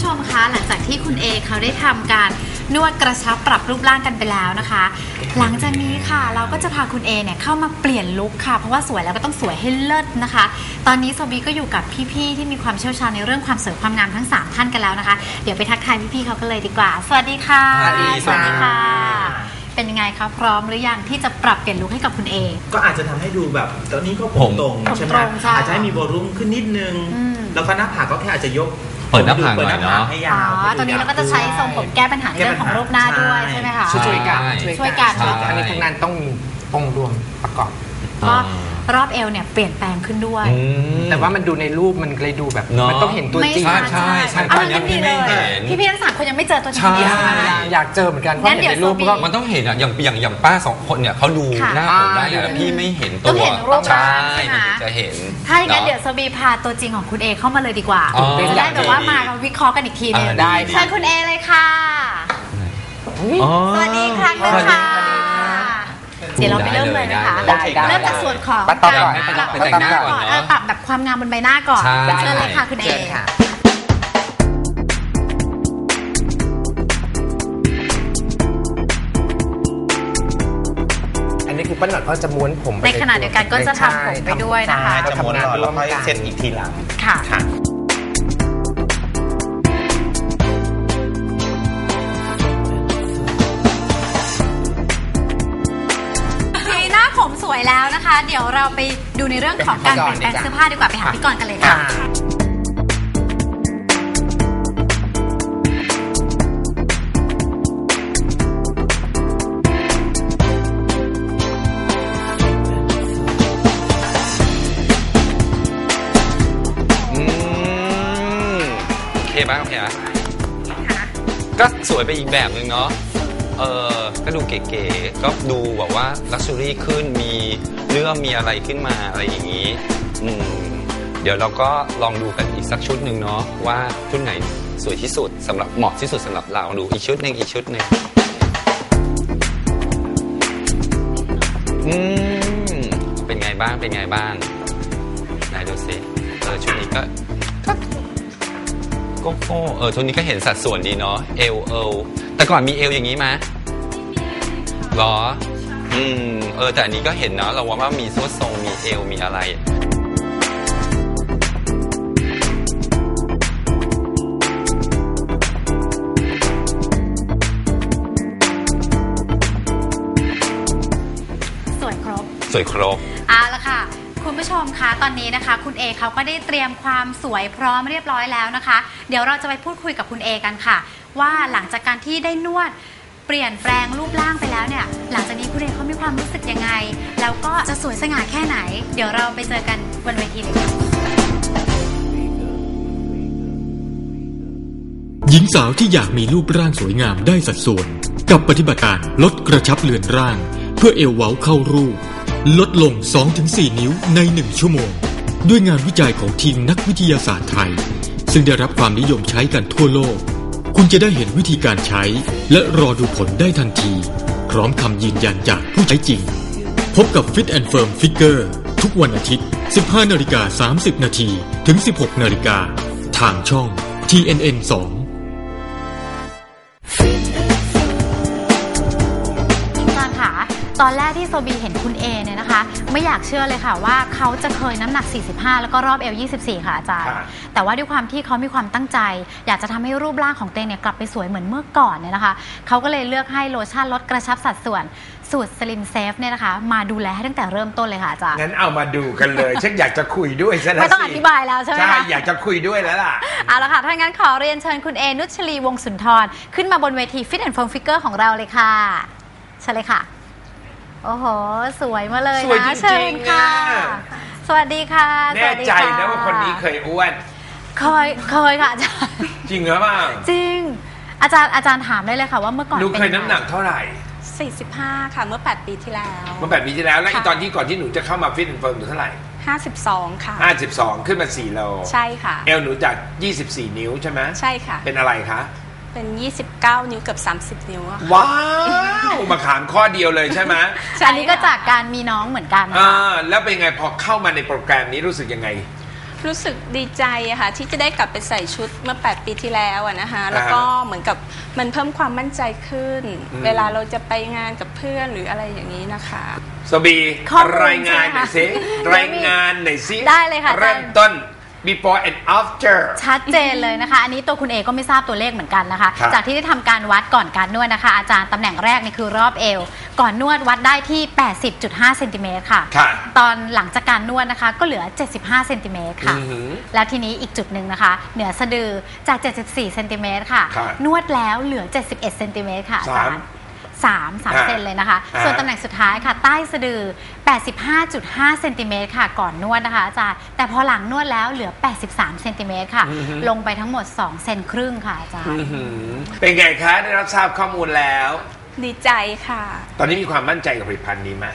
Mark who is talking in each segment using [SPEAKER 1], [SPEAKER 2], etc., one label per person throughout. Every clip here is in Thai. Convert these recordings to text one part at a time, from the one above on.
[SPEAKER 1] ผู้ชมคะหลังจากที่คุณเอเขาได้ทำการนวดกระชับปรับรูปร่างกันไปแล้วนะคะ หลังจากนี้ค่ะเราก็จะพาคุณเอเนี่ยเข้ามาเปลี่ยนลุคค่ะ เพราะว่าสวยแล้วก็ต้องสวยให้เลิศนะคะ ตอนนี้โซบีก็อยู่กับพี่ๆที่มีความเชี่ยวชาญในเรื่องความสวยความงามทั้งสามท่านกันแล้วนะคะ เดี๋ยวไปทักทายพี่ๆเขากันเลยดีกว่า สวัสดีค่ะ
[SPEAKER 2] สวัสดี
[SPEAKER 1] สวัสดีค่ะ
[SPEAKER 2] ค่ะ
[SPEAKER 1] เป็นยังไงคะพร้อมหรือยังที่จะปรับเปลี่ยนลุคให้กับคุณเอ
[SPEAKER 2] ก็อาจจะทำให้ดูแบบตอนนี้ก็ผมตรง
[SPEAKER 1] ผม
[SPEAKER 2] ใช่ไหม
[SPEAKER 1] ตรงใช่
[SPEAKER 2] อาจจะให้มีโวลุ่มขึ้นนิดนึง
[SPEAKER 1] อืม
[SPEAKER 2] แล้วก็หน้าผากก็แค่อาจจะยก
[SPEAKER 3] เปิดหน้าผาก
[SPEAKER 2] ปิด
[SPEAKER 3] หน่อยเนอะ
[SPEAKER 2] ให้
[SPEAKER 1] อ๋
[SPEAKER 2] ยาว
[SPEAKER 1] อตัวนี้เราก็จะใช้ทรงผมแก้ปัญหาในเรื่องของรูปหน้าด้วยใช่ไหมคะ
[SPEAKER 3] ใช่
[SPEAKER 4] ช่วยกัน
[SPEAKER 1] ช่วยกัน
[SPEAKER 3] ใช่
[SPEAKER 4] ทั้งนี้ทั้งนั้นต้องมีองค์รวมประกอบ
[SPEAKER 1] ก็ รอบเอวเนี่ยเปลี่ยนแปลงขึ้นด้วย
[SPEAKER 3] อืม
[SPEAKER 4] แต่ว่ามันดูในรูปมันเลยดูแบบ
[SPEAKER 3] เนอะ
[SPEAKER 4] มันต้องเห็นตัวจริง
[SPEAKER 3] ใช่ใช่ใช่
[SPEAKER 1] เอา
[SPEAKER 3] ตอนเนี้
[SPEAKER 1] งั้
[SPEAKER 3] ย
[SPEAKER 1] น
[SPEAKER 3] พี่
[SPEAKER 1] ดี
[SPEAKER 3] ไม่
[SPEAKER 1] เลย
[SPEAKER 3] เห็น
[SPEAKER 1] พี่พี่ๆทั้งสามคนยังไม่เจอตัวจริง
[SPEAKER 3] ใช่
[SPEAKER 1] เดียวนะ
[SPEAKER 4] อยากอยากเจอเหมือนกันเพ
[SPEAKER 1] งั้
[SPEAKER 4] ราะ
[SPEAKER 1] น
[SPEAKER 4] เห็นในรูป
[SPEAKER 1] เดี๋ยว
[SPEAKER 4] ก็
[SPEAKER 3] มันต้องเห็นอะอย่างอย่างอย่างป้าสองคนเนี่ยเขาดู
[SPEAKER 1] ค่ะ
[SPEAKER 3] หน้าผมได้อยู่แต่พี่ไม่เห็นตัว
[SPEAKER 1] ต้องเห็นรูปร่าง
[SPEAKER 3] ใช่
[SPEAKER 1] ใช่ไหม
[SPEAKER 3] มันถึงจะเห็น
[SPEAKER 1] ถ้าอย่างนั้น
[SPEAKER 3] อะ
[SPEAKER 1] เดี๋ยวสบีพาตัวจริงของคุณเอเข้ามาเลยดีกว่า
[SPEAKER 3] อ๋อ
[SPEAKER 1] จะได้แบบว่ามาวิเคราะห์กันอีกทีหนึง
[SPEAKER 3] อ่าได้
[SPEAKER 1] เชิญคุณเอเลยค่ะ
[SPEAKER 3] อ๋อ
[SPEAKER 1] สวัสดีครั้งหนึงค่ะเดี๋ยวเราไปเริ่มเลยนะคะ
[SPEAKER 4] ได้ได้
[SPEAKER 1] เริ่มจากส่วนของ
[SPEAKER 4] ป้าต๊อบก่อน
[SPEAKER 1] การ
[SPEAKER 3] ให้ป้าต๊อบไปแต่งหน้าก่อนเนอะ
[SPEAKER 1] เออปรับแบบความงามบนใบหน้าก่อน
[SPEAKER 3] ใช่
[SPEAKER 1] เชิญเลยค่ะคุณเอ
[SPEAKER 4] เชิญค่ะ อันนี้คือป้าหนอดเขาจะม้วนผมไป
[SPEAKER 1] ในขณะเดียวกันก็จะทำผมไปด้วยนะคะ
[SPEAKER 4] ใช่
[SPEAKER 2] จะม้วน
[SPEAKER 4] ทำงาน
[SPEAKER 2] ก่อน
[SPEAKER 4] ร่
[SPEAKER 2] แล้วว
[SPEAKER 4] ม
[SPEAKER 2] ค่อย
[SPEAKER 4] กัน
[SPEAKER 2] เซ็ตอีกทีหลัง
[SPEAKER 1] ค่ะ
[SPEAKER 2] ค่ะ
[SPEAKER 1] วยแล้วนะคะ เดี๋ยวเราไปดูในเรื่องของการเปลี่ยนแปลงเสื้อผ้าดีกว่าไปหาพี่กรณ์กันเลยค่ะ
[SPEAKER 3] อืมโอเคบ้างโอเคนะก็สวยไปอีกแบบหนึ่งเนาะ เออก็ดูเก๋ๆ ก็ดูแบบว่าลักชัวรี่ขึ้นมีเรื่องมีอะไรขึ้นมาอะไรอย่างนี้อืมเดี๋ยวเราก็ลองดูกันอีกสักชุดหนึ่งเนาะว่าชุดไหนสวยที่สุดสำหรับเหมาะที่สุดสำหรับเราดูอีกชุดหนึ่งอีกชุดหนึ่งอืมเป็นไงบ้างเป็นไงบ้างไหนดูสิเออชุดนี้ก็ก็โก็โก้เออชุดนี้ก็เห็นสัดส่วนดีเนาะเอวเอวแต่ก่อนมีเอวอย่างนี้ไหม หรอ อืม เออ แต่อันนี้ก็เห็นเนาะเราว่าว่ามีส่วนทรงมีเอวมีอะไร
[SPEAKER 1] สวยครบ
[SPEAKER 3] สวยครบ
[SPEAKER 1] เอาละค่ะ คุณผู้ชมคะตอนนี้นะคะ คุณเอเขาก็ได้เตรียมความสวยพร้อมเรียบร้อยแล้วนะคะ เดี๋ยวเราจะไปพูดคุยกับคุณเอกันค่ะ ว่าหลังจากการที่ได้นวด เปลี่ยนแปลงรูปร่างไปแล้วเนี่ย หลังจากนี้คุณเอเขามีความรู้สึกยังไง แล้วก็จะสวยสง่าแค่ไหน เดี๋ยวเราไปเจอกันบนเวทีเลยค่ะ
[SPEAKER 5] หญิงสาวที่อยากมีรูปร่างสวยงามได้สัดส่วน กับปฏิบัติการลดกระชับเลือนร่าง เพื่อเอวเว้าเข้ารูป ลดลง 2-4 นิ้วใน 1 ชั่วโมง ด้วยงานวิจัยของทีมนักวิทยาศาสตร์ไทย ซึ่งได้รับความนิยมใช้กันทั่วโลก คุณจะได้เห็นวิธีการใช้ และรอดูผลได้ทันที พร้อมคำยืนยันจากผู้ใช้จริง พบกับ Fit and Firm Figure ทุกวันอาทิตย์ 15 นาฬิกา 30 นาที ถึง 16 นาฬิกา ทางช่อง TNN 2
[SPEAKER 1] ตอนแรกที่โซบีเห็นคุณเอเนี่ยนะคะ ไม่อยากเชื่อเลยค่ะว่าเขาจะเคยน้ำหนัก 45 แล้วก็รอบเอว24 ค่ะอาจารย์
[SPEAKER 2] ค่ะ
[SPEAKER 1] แต่ว่าด้วยความที่เขามีความตั้งใจ อยากจะทำให้รูปร่างของเตงเนี่ยกลับไปสวยเหมือนเมื่อก่อนเนี่ยนะคะ เขาก็เลยเลือกให้โลชั่นลดกระชับสัดส่วนสูตร Slim Safe เนี่ยนะคะ มาดูแลให้ตั้งแต่เริ่มต้นเลยค่ะอาจารย์
[SPEAKER 4] งั้นเอามาดูกันเลยฉันอยากจะคุยด้วยซะแล้ว
[SPEAKER 1] ไม่ต้อง
[SPEAKER 4] สิ
[SPEAKER 1] อธิบายแล้วใช่ไหม
[SPEAKER 4] ใช่
[SPEAKER 1] คะ
[SPEAKER 4] อยากจะคุยด้วยแล้วล่ะ
[SPEAKER 1] เอาละค่ะ ถ้างั้นขอเรียนเชิญคุณเอนุชลีวงศ์สุนทร ขึ้นมาบนเวที Fit and Firm Figure ของเราเลยค่ะ เชิญเลยค่ะ โอ้โห สวยมาเลย
[SPEAKER 4] สวยจริ
[SPEAKER 1] นะ
[SPEAKER 4] งๆ
[SPEAKER 1] เชิญค่ะ
[SPEAKER 4] อะ
[SPEAKER 1] สวัสดีค่ะ
[SPEAKER 4] แน่
[SPEAKER 1] สวัสดี
[SPEAKER 4] ใจ
[SPEAKER 1] ค่ะ
[SPEAKER 4] นะว่าคนนี้เคยอ้วน
[SPEAKER 1] เคยเคยค่ะอาจารย์
[SPEAKER 4] จริงหรือเปล่า
[SPEAKER 1] จริง อาจารย์อาจารย์ถามได้เลยค่ะว่าเมื่อก่อน
[SPEAKER 4] หนู
[SPEAKER 1] เป็น
[SPEAKER 4] เคย
[SPEAKER 1] ยังไง
[SPEAKER 4] น้ำหนักเท่าไหร่
[SPEAKER 6] 45 ค่ะเมื่อ 8 ปีที่แล้ว
[SPEAKER 4] เมื่อแปดปีที่แล้ว แล้ว
[SPEAKER 6] ค่ะ
[SPEAKER 4] อีตอนที่ก่อนที่หนูจะเข้ามาฟิตเฟิร์มหนูเท่าไหร่
[SPEAKER 6] 52 ค่ะ
[SPEAKER 4] 52 ขึ้นมา 4 โล
[SPEAKER 6] ใช่ค่ะ
[SPEAKER 4] เอลหนูจาก 24 นิ้วใช่ไหม
[SPEAKER 6] ใช่ค่ะ
[SPEAKER 4] เป็นอะไรคะ
[SPEAKER 6] เป็น 29 นิ้วเกือบ30 นิ้วอะค่ะ
[SPEAKER 4] ว้าวมาขามข้อเดียวเลยใช่ไหม
[SPEAKER 6] ใช่
[SPEAKER 1] อันนี้ก็
[SPEAKER 6] ค่ะ
[SPEAKER 1] จากการมีน้องเหมือนกัน
[SPEAKER 4] อ่าแล้วเป็นไงพอเข้ามาในโปรแกรมนี้รู้สึกยังไง
[SPEAKER 6] รู้สึกดีใจอะค่ะที่จะได้กลับไปใส่ชุดเมื่อ 8 ปีที่แล้วอะนะคะแล้วก็เหมือนกับมันเพิ่มความมั่นใจขึ้นเวลาเราจะไปงานกับเพื่อนหรืออะไรอย่างนี้นะคะ
[SPEAKER 4] สบี
[SPEAKER 1] ข้อมูล
[SPEAKER 4] รายงานหน่อยสิ
[SPEAKER 1] ใช่ไหมคะ
[SPEAKER 4] รายงานหน่อยสิ
[SPEAKER 1] ได้เลยค่ะอาจารย์
[SPEAKER 4] เริ่มต้น before and after
[SPEAKER 1] ชัดเจนเลยนะคะ อันนี้ตัวคุณเอก็ไม่ทราบตัวเลขเหมือนกันนะคะจากที่ได้ทำการวัดก่อนการนวดนะคะ อาจารย์ตำแหน่งแรกนี่คือรอบเอว ก่อนนวดวัดได้ที่ 80.5เซนติเมตรค่ะตอนหลังจากการนวดนะคะก็เหลือ 75เซนติเมตรค่ะแล้วทีนี้อีกจุดหนึ่งนะคะ เหนือสะดือจาก 74เซนติเมตรค่ะนวดแล้วเหลือ 71เซนติเมตรค่ะอาจารย์
[SPEAKER 4] 3 3
[SPEAKER 1] เซนเลยนะคะ ส่วนตำแหน่งสุดท้ายค่ะ ใต้สะดือ 85.5 เซนติเมตรค่ะ ก่อนนวดนะคะอาจารย์ แต่พอหลังนวดแล้วเหลือ 83 เซนติเมตรค่ะ ลงไปทั้งหมด 2 เซนครึ่งค่ะอาจารย์
[SPEAKER 4] เป็นไงคะ ได้รับทราบข้อมูลแล้ว
[SPEAKER 6] ดีใจค่ะ
[SPEAKER 4] ตอนนี้มีความมั่นใจกับผลิตภัณฑ์นี้ไหม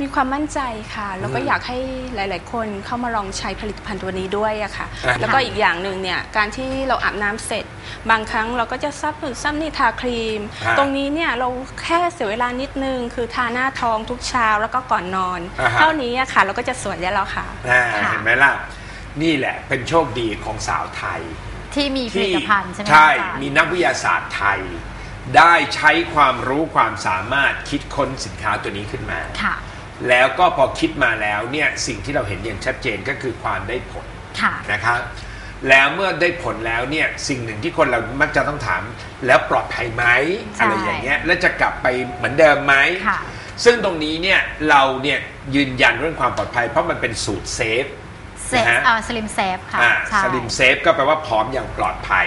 [SPEAKER 6] มีความมั่นใจค่ะ แล้วก็
[SPEAKER 4] อืม
[SPEAKER 6] อยากให้หลาย ๆ คนเข้ามาลองใช้ผลิตภัณฑ์ตัวนี้ด้วยอะค่ะ
[SPEAKER 4] อะ
[SPEAKER 6] แล้วก็อีกอย่างหนึ่งเนี่ย การที่เราอาบน้ำเสร็จ บางครั้งเราก็จะซับหรือซับนี่ทาครีม
[SPEAKER 4] อะ
[SPEAKER 6] ตรงนี้เนี่ยเราแค่เสียเวลานิดนึง คือทาหน้าท้องทุกเช้าแล้วก็ก่อนนอน
[SPEAKER 4] อ่าฮะ
[SPEAKER 6] เท่านี้อะค่ะ เราก็จะสวยได้แล้วค่ะ
[SPEAKER 4] อ่า
[SPEAKER 1] ค่ะ
[SPEAKER 4] เห็นไหมล่ะ นี่แหละเป็นโชคดีของสาวไทย
[SPEAKER 1] ที่มีผลิตภัณฑ์ใช่ไหมคะ
[SPEAKER 4] ใช่
[SPEAKER 1] อาจารย์
[SPEAKER 4] มีนักวิทยาศาสตร์ไทย ได้ใช้ความรู้ความสามารถคิดค้นสินค้าตัวนี้ขึ้นมา
[SPEAKER 1] ค่ะ
[SPEAKER 4] แล้วก็พอคิดมาแล้วเนี่ยสิ่งที่เราเห็นอย่างชัดเจนก็คือความได้ผล
[SPEAKER 1] ค่ะ
[SPEAKER 4] นะครับ แล้วเมื่อได้ผลแล้วเนี่ยสิ่งหนึ่งที่คนเรามักจะต้องถาม แล้วปลอดภัยไหม
[SPEAKER 1] ใช่
[SPEAKER 4] อะไรอย่างเงี้ยแล้วจะกลับไปเหมือนเดิมไหม
[SPEAKER 1] ค่ะ
[SPEAKER 4] ซึ่งตรงนี้เนี่ยเราเนี่ยยืนยันเรื่องความปลอดภัย เพราะมันเป็นสูตรเซฟ
[SPEAKER 1] เซฟ
[SPEAKER 4] นะฮะ
[SPEAKER 1] เอ่อสลิมเซฟค่ะ
[SPEAKER 4] อ่า
[SPEAKER 1] ใช่
[SPEAKER 4] สลิมเซฟก็แปลว่าพร้อมอย่างปลอดภัย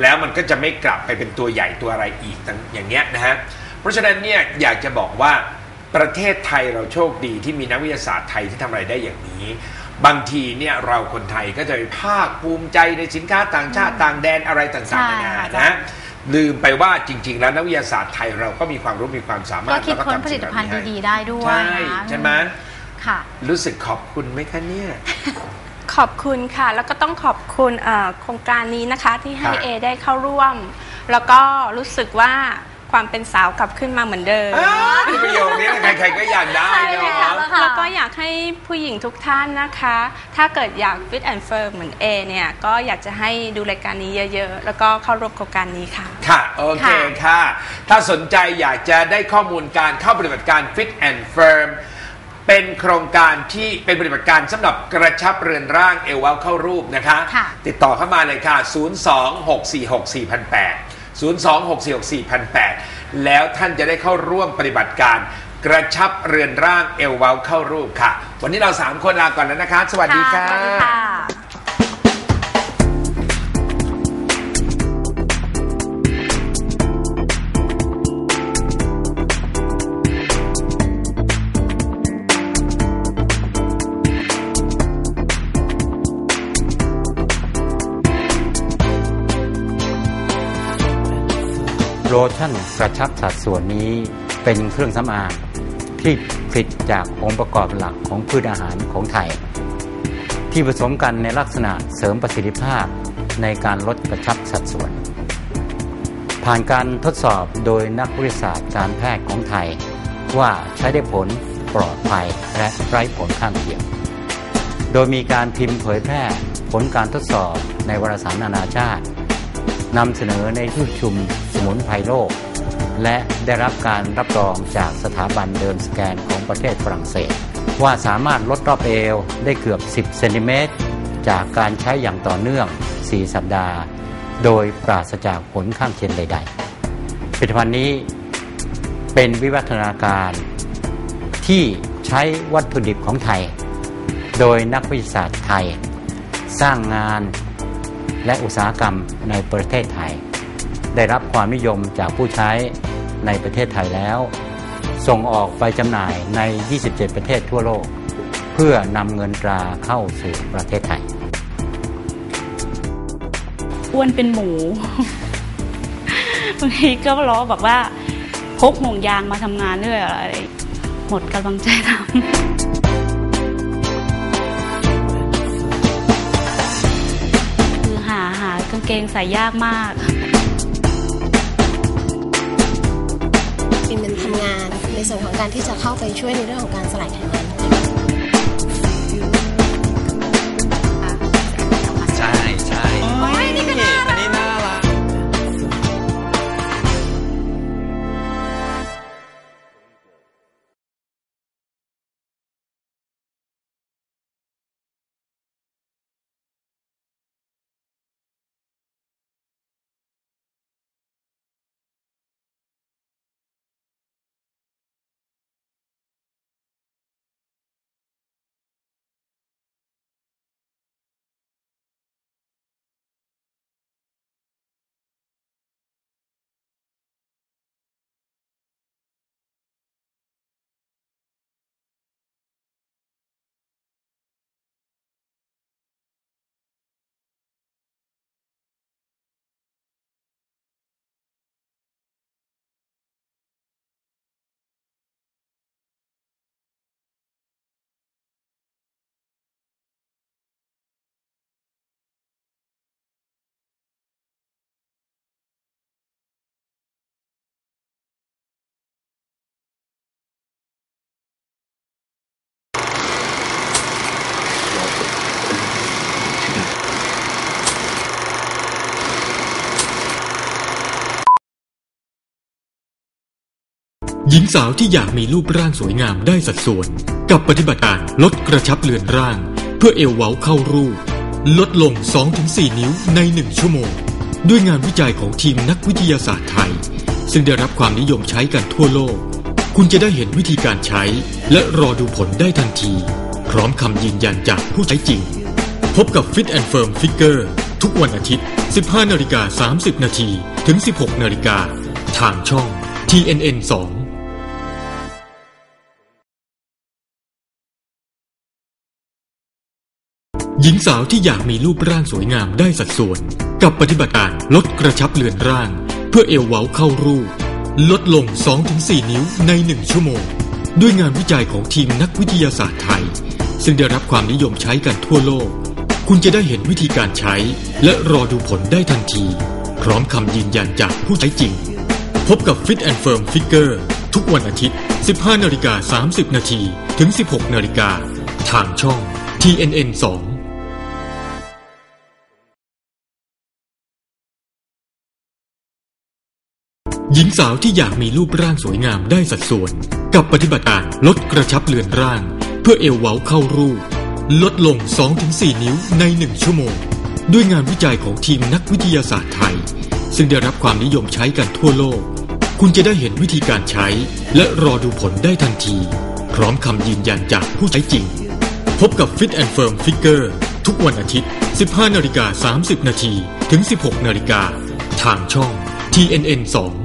[SPEAKER 4] แล้วมันก็จะไม่กลับไปเป็นตัวใหญ่ตัวอะไรอีกต่างอย่างเงี้ยนะฮะเพราะฉะนั้นเนี่ยอยากจะบอกว่า ประเทศไทยเราโชคดีที่มีนักวิทยาศาสตร์ไทยที่ทำอะไรได้อย่างนี้ บางทีเนี่ยเราคนไทยก็จะไปภาคภูมิใจในสินค้าต่างชาติต่างแดนอะไรต่างๆนานา
[SPEAKER 1] ใช่ค่ะ
[SPEAKER 4] นะลืมไปว่าจริง ๆ แล้วนักวิทยาศาสตร์ไทยเราก็มีความรู้มีความสามาร
[SPEAKER 1] ก็
[SPEAKER 4] ถ
[SPEAKER 1] คิด
[SPEAKER 4] แล้ว
[SPEAKER 1] ค้น
[SPEAKER 4] ทำ
[SPEAKER 1] ผลิตภัณฑ์
[SPEAKER 4] สิ่งเหล่า
[SPEAKER 1] ดี
[SPEAKER 4] นี้
[SPEAKER 1] ๆได้ด้วย
[SPEAKER 4] ใช่
[SPEAKER 1] นะ
[SPEAKER 4] ใช่ไหม
[SPEAKER 1] ค่ะ
[SPEAKER 4] รู้สึกขอบคุณไหมคะเนี่ย
[SPEAKER 6] ขอบคุณค่ะ แล้วก็ต้องขอบคุณเอ่อโครงการนี้นะคะที่ให้
[SPEAKER 4] ครับ
[SPEAKER 6] เอได้เข้าร่วม แล้วก็รู้สึกว่า ความเป็นสาวกลับขึ้นมาเหมือนเดิม
[SPEAKER 4] อ้าวที่ประโยคนี้ใครๆก็อยากได้
[SPEAKER 1] ใช่
[SPEAKER 4] เน
[SPEAKER 1] ไหมคะ
[SPEAKER 4] อะ
[SPEAKER 1] ค่ะ
[SPEAKER 6] แล้วก็อยากให้ผู้หญิงทุกท่านนะคะ ถ้าเกิดอยาก fit and firm เหมือนเอเนี่ย ก็อยากจะให้ดูรายการนี้เยอะๆ แล้วก็เข้าร่วมโครงการนี้ค่ะ
[SPEAKER 4] ค่ะ โอเค
[SPEAKER 1] ค่ะ
[SPEAKER 4] ค่ะ ถ้าสนใจอยากจะได้ข้อมูลการเข้าปฏิบัติการ Fit and Firm เป็นโครงการที่เป็นปฏิบัติการสำหรับกระชับเรือนร่างเอวเว้าเข้ารูปนะคะ
[SPEAKER 1] ค่ะ
[SPEAKER 4] ติดต่อเข้ามาเลยค่ะ 026464008 026464008 แล้วท่านจะได้เข้าร่วมปฏิบัติการ กระชับเรือนร่างเอวเว้าเข้ารูปค่ะ วันนี้เราสามคนลาก่อนแล้วนะคะ สวัสดีค่ะ
[SPEAKER 1] สวัสดีค่ะ
[SPEAKER 7] ลชั่นกระชับสัดส่วนนี้เป็นเครื่องสำอางที่ผลิตจากองค์ประกอบหลักของพืชอาหารของไทย ที่ผสมกันในลักษณะเสริมประสิทธิภาพในการลดกระชับสัดส่วน ผ่านการทดสอบโดยนักวิทยาศาสตร์การแพทย์ของไทย ว่าใช้ได้ผลปลอดภัยและไร้ผลข้างเคียง โดยมีการพิมพ์เผยแพร่ผลการทดสอบในวารสารนานาชาตินำเสนอในที่ประชุม มุนไพรโลก และได้รับการรับรองจากสถาบันเดินสแกนของประเทศฝรั่งเศส ว่าสามารถลดรอบเอวได้เกือบ 10 เซนติเมตร จากการใช้อย่างต่อเนื่อง 4 สัปดาห์ โดยปราศจากผลข้างเคียงใดๆผลิตภัณฑ์นี้เป็นวิวัฒนาการที่ใช้วัตถุดิบของไทย โดยนักวิทยาศาสตร์ไทย สร้างงานและอุตสาหกรรมในประเทศไทย ได้รับความนิยมจากผู้ใช้ในประเทศไทยแล้ว ส่งออกไปจำหน่ายใน 27 ประเทศทั่วโลก เพื่อนำเงินตราเข้าสู่ประเทศไทย
[SPEAKER 8] อ้วนเป็นหมูบางทีก็ล้อบอกว่าพกห่วงยางมาทำงานด้วยอะไรหมดกำลังใจทำคือหาหากางเกงใส่ยากมาก
[SPEAKER 9] ทำงาน ในส่วนของการที่จะเข้าไปช่วยในเรื่องของการสลายไขมัน
[SPEAKER 5] ญิงสาวที่อยากมีรูปร่างสวยงามได้สัดส่วน กับปฏิบัติการลดกระชับเลือนร่าง เพื่อเอวเว้าเข้ารูป ลดลง 2-4 นิ้วใน 1 ชั่วโมง ด้วยงานวิจัยของทีมนักวิทยาศาสตร์ไทย ซึ่งได้รับความนิยมใช้กันทั่วโลก คุณจะได้เห็นวิธีการใช้ และรอดูผลได้ทันที พร้อมคำยืนยันจากผู้ใช้จริง พบกับ Fit and Firm Figure ทุกวันอาทิตย์ 15 นาฬิกา 30 นาทีถึง 16 นาฬิกาทางช่อง TNN 2 หญิงสาวที่อยากมีรูปร่างสวยงามได้สัดส่วน กับปฏิบัติการลดกระชับเลือนร่าง เพื่อเอวเว้าเข้ารูป ลดลง 2-4 นิ้วใน 1 ชั่วโมง ด้วยงานวิจัยของทีมนักวิทยาศาสตร์ไทย ซึ่งได้รับความนิยมใช้กันทั่วโลก คุณจะได้เห็นวิธีการใช้ และรอดูผลได้ทันที พร้อมคำยืนยันจากผู้ใช้จริง พบกับ Fit and Firm Figure ทุกวันอาทิตย์ 15 นาฬิกา 30 นาที ถึง 16 นาฬิกา ทางช่อง TNN 2 หญิงสาวที่อยากมีรูปร่างสวยงามได้สัดส่วน กับปฏิบัติการลดกระชับเลือนร่าง เพื่อเอวเว้าเข้ารูป ลดลง 2-4 นิ้วใน 1 ชั่วโมง ด้วยงานวิจัยของทีมนักวิทยาศาสตร์ไทย ซึ่งได้รับความนิยมใช้กันทั่วโลก คุณจะได้เห็นวิธีการใช้ และรอดูผลได้ทันที พร้อมคำยืนยันจากผู้ใช้จริง พบกับ Fit and Firm Figure ทุกวันอาทิตย์ 15นาฬิกา30นาทีถึง 16นาฬิกาทางช่อง TNN 2